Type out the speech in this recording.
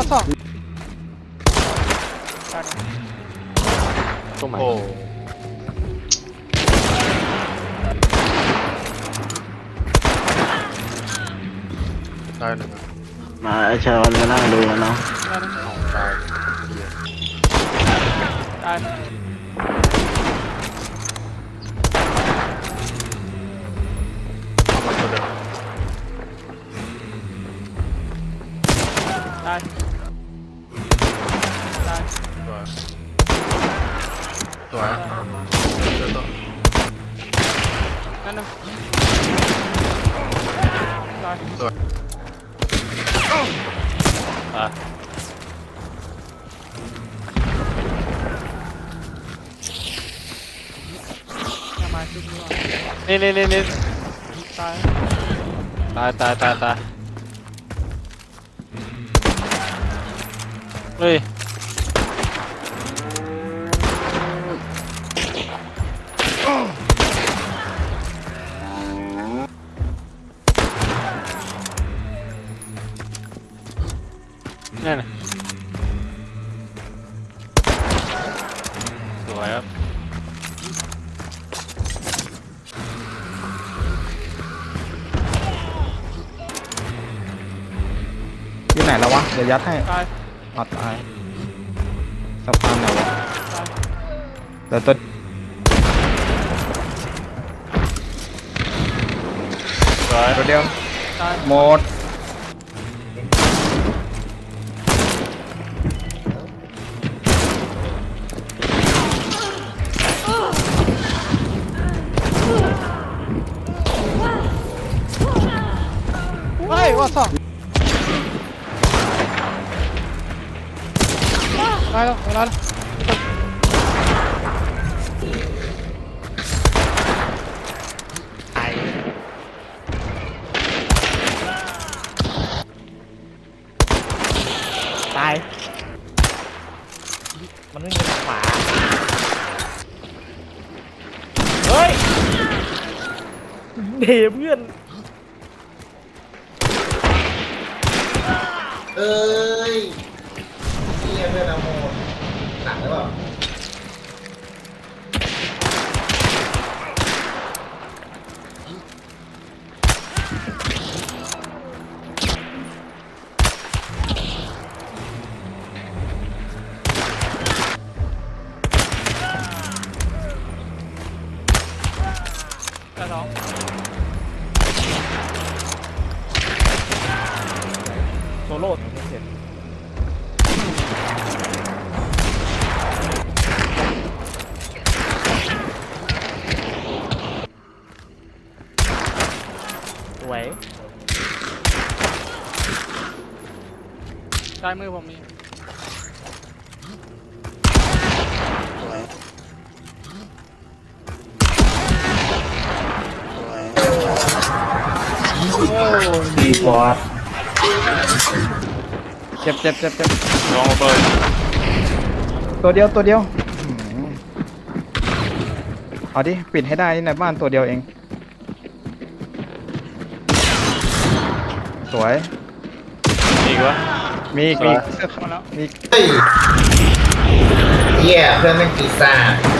เฮ้ยว่าสองตรงไหนโอ้ได้หนึ่งอะมาไอ้ชาวมานั่งดูกันเนาะเอาตายเหี้ยตายเอามันตัวเดิมตายตาย ตัวเจอตัวนั่นนึงตายตัวอะอย่ามาชุบนี่ว่ะนี่นี่นี่นี่ตายตายตายตายตายเฮ้ย นี่นน่ะสวยครับ อยู่ไหนแล้ววะ เดี๋ยวยัดให้ตาย อัดตายสะพานไหนวะตายเดี๋ยวตัว สวยตัวเดียวตาย หมด เฮ้ยว่าสองตายแล้วเวลาแล้วตายมันไม่มีขวาเฮ้ยเดเพื่อนเอ้ยเฮียเพื่อนเอาโมหนักหรือเปล่า ตายสองโซโล่ไม่เสร็จสวยซ้ายมือผมมี ดีบอสเจ็บเจ็บเจ็บเจ็บลองเปิดตัวเดียวตัวเดียวอื้อหือเอาดิปิดให้ได้นี่ในบ้านตัวเดียวเอง สวย อีกวะมีอีกสวยมีอีกเสื้อขาวมาแล้วมีอีกเฮ้ยเฮียเพื่อนแม่งปีศาจ